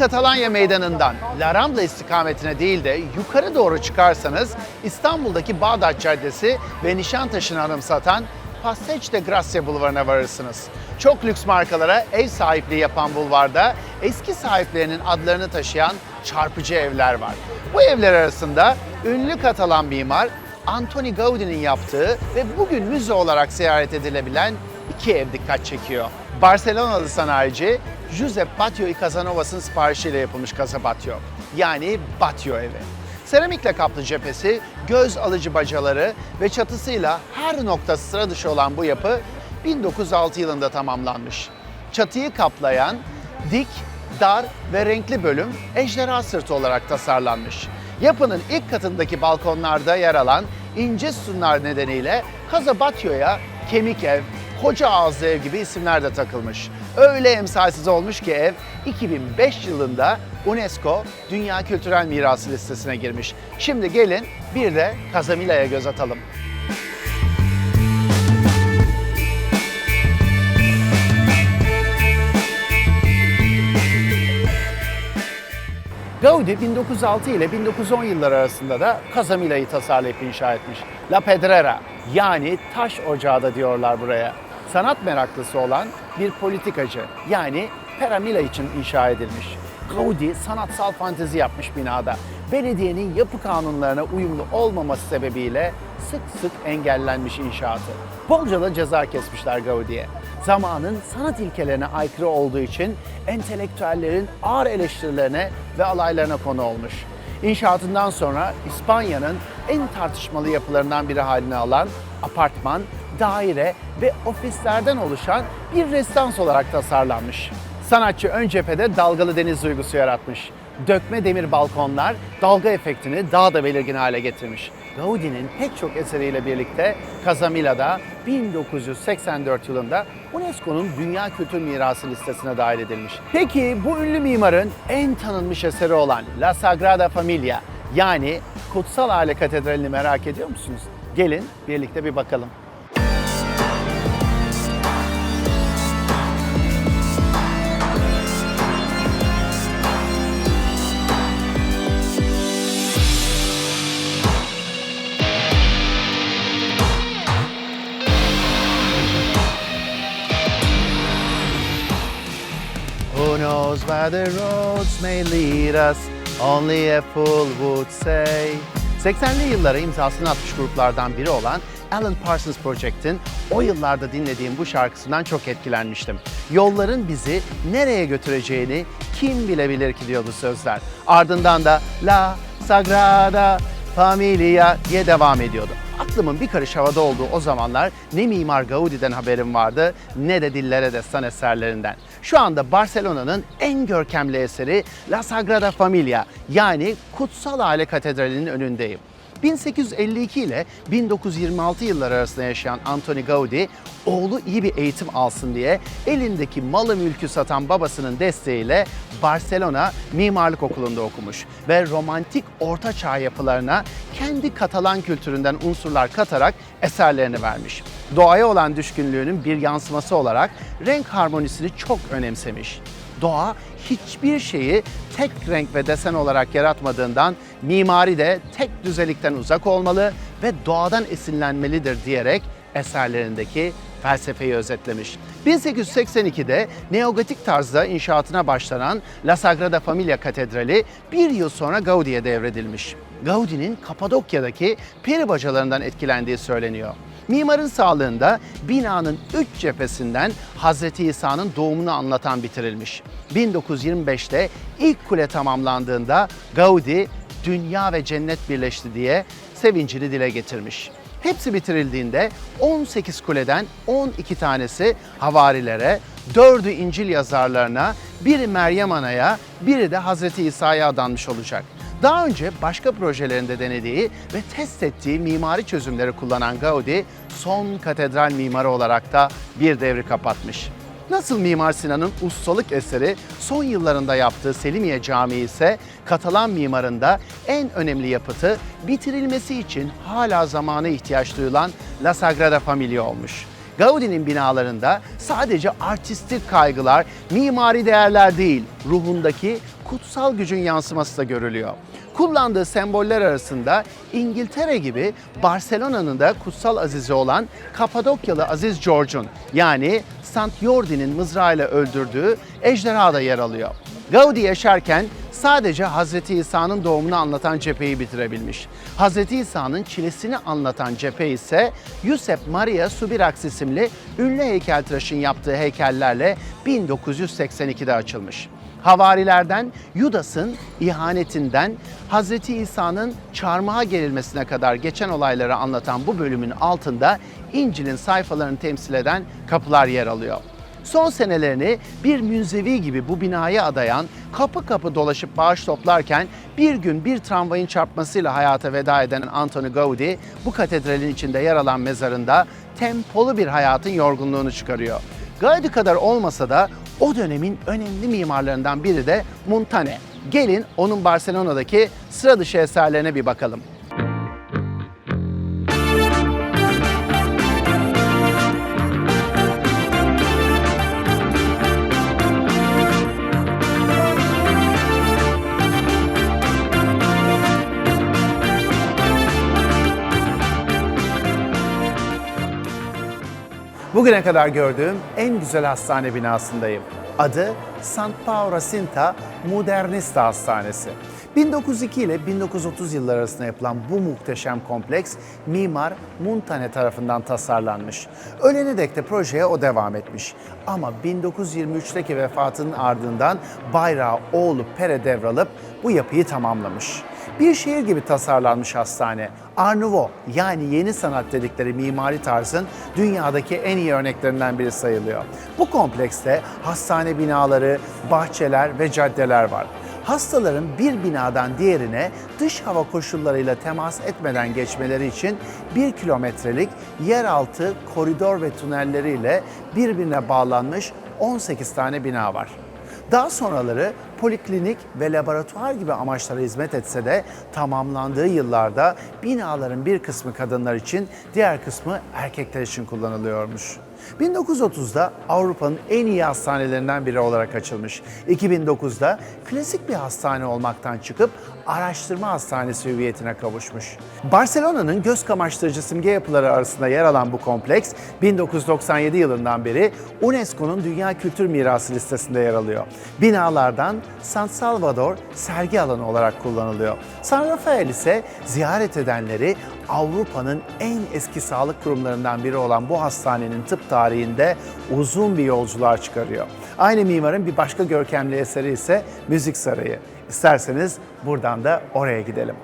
Katalanya meydanından La Rambla istikametine değil de yukarı doğru çıkarsanız İstanbul'daki Bağdat Caddesi ve Nişantaşı'nı anımsatan Passage de Gracia Bulvarı'na varırsınız. Çok lüks markalara ev sahipliği yapan bulvarda eski sahiplerinin adlarını taşıyan çarpıcı evler var. Bu evler arasında ünlü Katalan mimar Antoni Gaudi'nin yaptığı ve bugün müze olarak ziyaret edilebilen iki ev dikkat çekiyor. Barcelonalı sanayici Batlló y Casanovas'ın siparişiyle yapılmış Casa Batlló. Yani Batlló evi. Seramikle kaplı cephesi, göz alıcı bacaları ve çatısıyla her noktası sıra dışı olan bu yapı 1906 yılında tamamlanmış. Çatıyı kaplayan dik, dar ve renkli bölüm ejderha sırtı olarak tasarlanmış. Yapının ilk katındaki balkonlarda yer alan ince sütunlar nedeniyle Casa Batlló'ya kemik ev, koca ağızlı ev gibi isimler de takılmış. Öyle emsalsiz olmuş ki ev 2005 yılında UNESCO Dünya Kültürel Mirası listesine girmiş. Şimdi gelin bir de Casamila'ya göz atalım. Gaudi 1906 ile 1910 yılları arasında da Casamila'yı tasarlayıp inşa etmiş. La Pedrera yani taş ocağı da diyorlar buraya. Sanat meraklısı olan bir politikacı yani Peramila için inşa edilmiş. Gaudi sanatsal fantezi yapmış binada. Belediyenin yapı kanunlarına uyumlu olmaması sebebiyle sık sık engellenmiş inşaatı. Bolca da ceza kesmişler Gaudi'ye. Zamanın sanat ilkelerine aykırı olduğu için entelektüellerin ağır eleştirilerine ve alaylarına konu olmuş. İnşaatından sonra İspanya'nın en tartışmalı yapılarından biri haline alan apartman, daire ve ofislerden oluşan bir rezidans olarak tasarlanmış. Sanatçı ön cephede dalgalı deniz duygusu yaratmış. Dökme demir balkonlar dalga efektini daha da belirgin hale getirmiş. Gaudi'nin pek çok eseriyle birlikte Casamila'da 1984 yılında UNESCO'nun Dünya Kültür Mirası listesine dahil edilmiş. Peki bu ünlü mimarın en tanınmış eseri olan La Sagrada Familia yani Kutsal Aile Katedrali'ni merak ediyor musunuz? Gelin birlikte bir bakalım. Who knows where the roads may lead us? Only a fool would say. 80'li yıllara imzasını atmış gruplardan biri olan Alan Parsons Project'in o yıllarda dinlediğim bu şarkısından çok etkilenmiştim. Yolların bizi nereye götüreceğini kim bilebilir ki diyordu sözler. Ardından da La Sagrada Familia diye devam ediyordu. Aklımın bir karış havada olduğu o zamanlar ne Mimar Gaudi'den haberim vardı ne de dillere destan eserlerinden. Şu anda Barcelona'nın en görkemli eseri La Sagrada Familia yani Kutsal Aile Katedrali'nin önündeyim. 1852 ile 1926 yılları arasında yaşayan Antoni Gaudi, oğlu iyi bir eğitim alsın diye elindeki malı mülkü satan babasının desteğiyle Barcelona Mimarlık Okulu'nda okumuş ve romantik orta çağ yapılarına kendi Katalan kültüründen unsurlar katarak eserlerini vermiş. Doğaya olan düşkünlüğünün bir yansıması olarak renk harmonisini çok önemsemiş. Doğa hiçbir şeyi tek renk ve desen olarak yaratmadığından mimari de tek düzelikten uzak olmalı ve doğadan esinlenmelidir diyerek eserlerindeki felsefeyi özetlemiş. 1882'de neogotik tarzda inşaatına başlanan La Sagrada Familia Katedrali bir yıl sonra Gaudi'ye devredilmiş. Gaudi'nin Kapadokya'daki peri bacalarından etkilendiği söyleniyor. Mimarın sağlığında binanın üç cephesinden Hazreti İsa'nın doğumunu anlatan bitirilmiş. 1925'te ilk kule tamamlandığında Gaudi dünya ve cennet birleşti diye sevincini dile getirmiş. Hepsi bitirildiğinde 18 kuleden 12 tanesi havarilere, 4'ü İncil yazarlarına, biri Meryem Ana'ya, biri de Hazreti İsa'ya adanmış olacak. Daha önce başka projelerinde denediği ve test ettiği mimari çözümleri kullanan Gaudi, son katedral mimarı olarak da bir devri kapatmış. Nasıl Mimar Sinan'ın ustalık eseri son yıllarında yaptığı Selimiye Camii ise Katalan mimarında en önemli yapıtı bitirilmesi için hala zamana ihtiyaç duyulan La Sagrada Familia olmuş. Gaudi'nin binalarında sadece artistik kaygılar, mimari değerler değil, ruhundaki kutsal gücün yansıması da görülüyor. Kullandığı semboller arasında İngiltere gibi Barcelona'nın da kutsal azizi olan Kapadokyalı Aziz George'un yani Sant Jordi'nin mızrağıyla öldürdüğü ejderha da yer alıyor. Gaudi yaşarken sadece Hazreti İsa'nın doğumunu anlatan cepheyi bitirebilmiş. Hazreti İsa'nın çilesini anlatan cephe ise Yusuf Maria Subirax isimli ünlü heykeltıraşın yaptığı heykellerle 1982'de açılmış. Havarilerden Yudas'ın ihanetinden Hazreti İsa'nın çarmıha gerilmesine kadar geçen olayları anlatan bu bölümün altında İncil'in sayfalarını temsil eden kapılar yer alıyor. Son senelerini bir münzevi gibi bu binaya adayan, kapı kapı dolaşıp bağış toplarken bir gün bir tramvayın çarpmasıyla hayata veda eden Antoni Gaudi bu katedralin içinde yer alan mezarında tempolu bir hayatın yorgunluğunu çıkarıyor. Gaudi kadar olmasa da o dönemin önemli mimarlarından biri de Montane. Gelin onun Barcelona'daki sıra dışı eserlerine bir bakalım. Bugüne kadar gördüğüm en güzel hastane binasındayım. Adı Sant Pau Racinta Modernista Hastanesi. 1902 ile 1930 yılları arasında yapılan bu muhteşem kompleks mimar Montane tarafından tasarlanmış. Ölene dek de projeye o devam etmiş. Ama 1923'teki vefatının ardından bayrağı oğlu Pere devralıp bu yapıyı tamamlamış. Bir şehir gibi tasarlanmış hastane. Art Nouveau yani yeni sanat dedikleri mimari tarzın dünyadaki en iyi örneklerinden biri sayılıyor. Bu komplekste hastane binaları, bahçeler ve caddeler var. Hastaların bir binadan diğerine dış hava koşullarıyla temas etmeden geçmeleri için bir kilometrelik yeraltı koridor ve tünelleriyle birbirine bağlanmış 18 tane bina var. Daha sonraları poliklinik ve laboratuvar gibi amaçlara hizmet etse de tamamlandığı yıllarda binaların bir kısmı kadınlar için, diğer kısmı erkekler için kullanılıyormuş. 1930'da Avrupa'nın en iyi hastanelerinden biri olarak açılmış. 2009'da klasik bir hastane olmaktan çıkıp araştırma hastanesi hüviyetine kavuşmuş. Barcelona'nın göz kamaştırıcı simge yapıları arasında yer alan bu kompleks 1997 yılından beri UNESCO'nun Dünya Kültür Mirası listesinde yer alıyor. Binalardan San Salvador sergi alanı olarak kullanılıyor. San Rafael ise ziyaret edenleri Avrupa'nın en eski sağlık kurumlarından biri olan bu hastanenin tıp tarihinde uzun bir yolculuğa çıkarıyor. Aynı mimarın bir başka görkemli eseri ise Müzik Sarayı. İsterseniz buradan da oraya gidelim.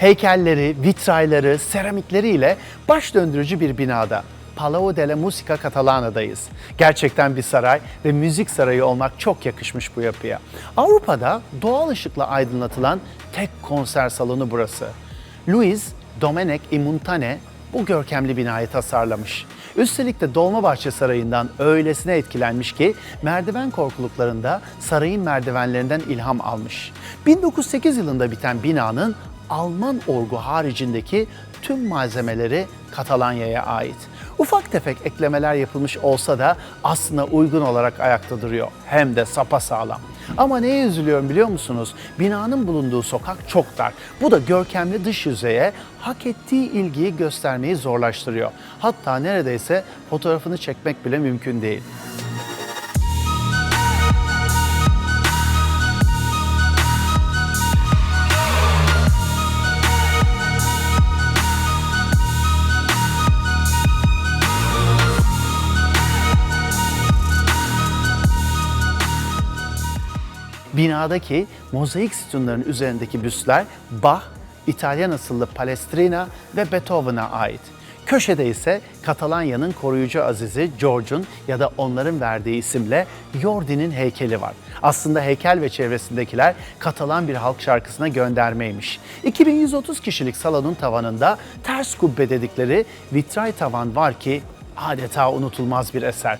Heykelleri, vitrayları, seramikleriyle baş döndürücü bir binada. Palau de la Musica Catalana'dayız. Gerçekten bir saray ve müzik sarayı olmak çok yakışmış bu yapıya. Avrupa'da doğal ışıkla aydınlatılan tek konser salonu burası. Luis Domenic Imuntane bu görkemli binayı tasarlamış. Üstelik de Dolmabahçe Sarayı'ndan öylesine etkilenmiş ki merdiven korkuluklarında sarayın merdivenlerinden ilham almış. 1908 yılında biten binanın Alman orgu haricindeki tüm malzemeleri Katalanya'ya ait. Ufak tefek eklemeler yapılmış olsa da aslında uygun olarak ayakta duruyor. Hem de sapasağlam. Ama neye üzülüyorum biliyor musunuz? Binanın bulunduğu sokak çok dar. Bu da görkemli dış yüzeye hak ettiği ilgiyi göstermeyi zorlaştırıyor. Hatta neredeyse fotoğrafını çekmek bile mümkün değil. Binadaki mozaik sütunların üzerindeki büstler Bach, İtalyan asıllı Palestrina ve Beethoven'a ait. Köşede ise Katalanya'nın koruyucu azizi George'un ya da onların verdiği isimle Jordi'nin heykeli var. Aslında heykel ve çevresindekiler Katalan bir halk şarkısına göndermeymiş. 2130 kişilik salonun tavanında ters kubbe dedikleri vitray tavan var ki adeta unutulmaz bir eser.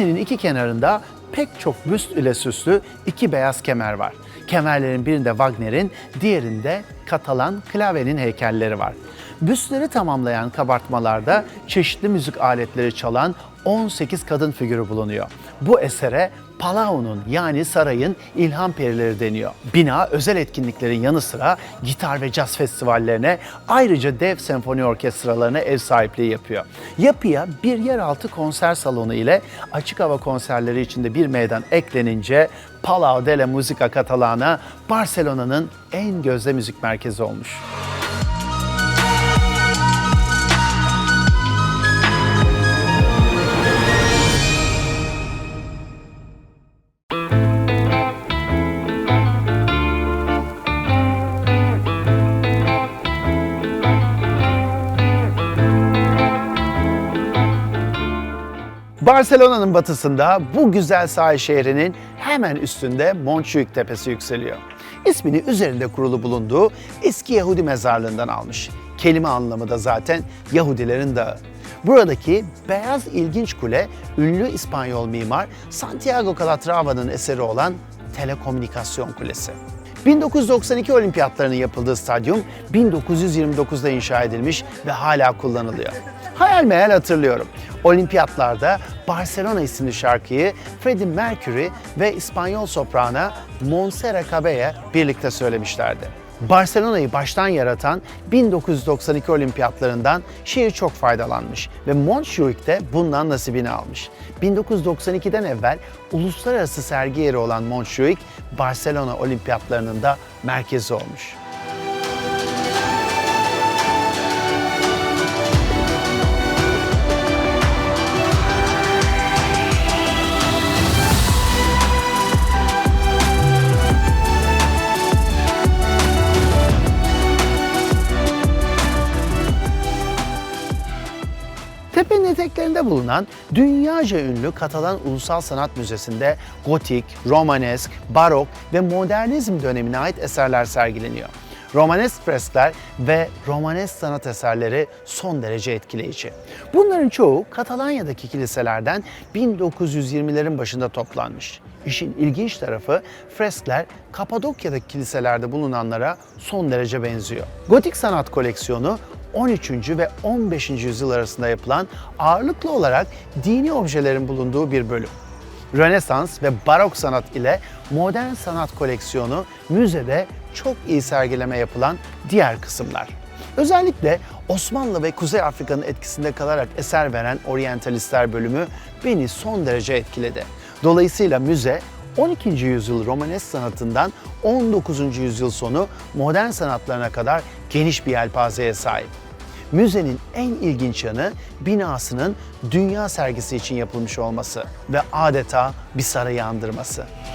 Sahnenin iki kenarında pek çok büst ile süslü iki beyaz kemer var. Kemerlerin birinde Wagner'in, diğerinde Katalan klavyenin heykelleri var. Büstleri tamamlayan kabartmalarda çeşitli müzik aletleri çalan 18 kadın figürü bulunuyor. Bu esere Palau'nun yani sarayın ilham perileri deniyor. Bina özel etkinliklerin yanı sıra gitar ve caz festivallerine ayrıca dev senfoni orkestralarına ev sahipliği yapıyor. Yapıya bir yeraltı konser salonu ile açık hava konserleri içinde bir meydan eklenince Palau de la Musica Catalana Barcelona'nın en gözde müzik merkezi olmuş. Barcelona'nın batısında bu güzel sahil şehrinin hemen üstünde Montjuic Tepesi yükseliyor. İsmini üzerinde kurulu bulunduğu eski Yahudi mezarlığından almış. Kelime anlamı da zaten Yahudilerin dağı. Buradaki beyaz ilginç kule ünlü İspanyol mimar Santiago Calatrava'nın eseri olan Telekomünikasyon Kulesi. 1992 olimpiyatlarının yapıldığı stadyum 1929'da inşa edilmiş ve hala kullanılıyor. Hayal meyal hatırlıyorum. Olimpiyatlarda Barcelona isimli şarkıyı Freddie Mercury ve İspanyol soprana Montserrat Caballé birlikte söylemişlerdi. Barcelona'yı baştan yaratan 1992 olimpiyatlarından şehir çok faydalanmış ve Montjuic de bundan nasibini almış. 1992'den evvel uluslararası sergi yeri olan Montjuic, Barcelona olimpiyatlarının da merkezi olmuş. Eteklerinde bulunan dünyaca ünlü Katalan Ulusal Sanat Müzesi'nde gotik, romanesk, barok ve modernizm dönemine ait eserler sergileniyor. Romanesk freskler ve romanesk sanat eserleri son derece etkileyici. Bunların çoğu Katalanya'daki kiliselerden 1920'lerin başında toplanmış. İşin ilginç tarafı freskler Kapadokya'daki kiliselerde bulunanlara son derece benziyor. Gotik sanat koleksiyonu 13. ve 15. yüzyıl arasında yapılan ağırlıklı olarak dini objelerin bulunduğu bir bölüm. Rönesans ve barok sanat ile modern sanat koleksiyonu müzede çok iyi sergileme yapılan diğer kısımlar. Özellikle Osmanlı ve Kuzey Afrika'nın etkisinde kalarak eser veren oryantalistler bölümü beni son derece etkiledi. Dolayısıyla müze 12. yüzyıl Romanesk sanatından 19. yüzyıl sonu modern sanatlarına kadar geniş bir yelpazeye sahip. Müzenin en ilginç yanı binasının dünya sergisi için yapılmış olması ve adeta bir sarayı andırması.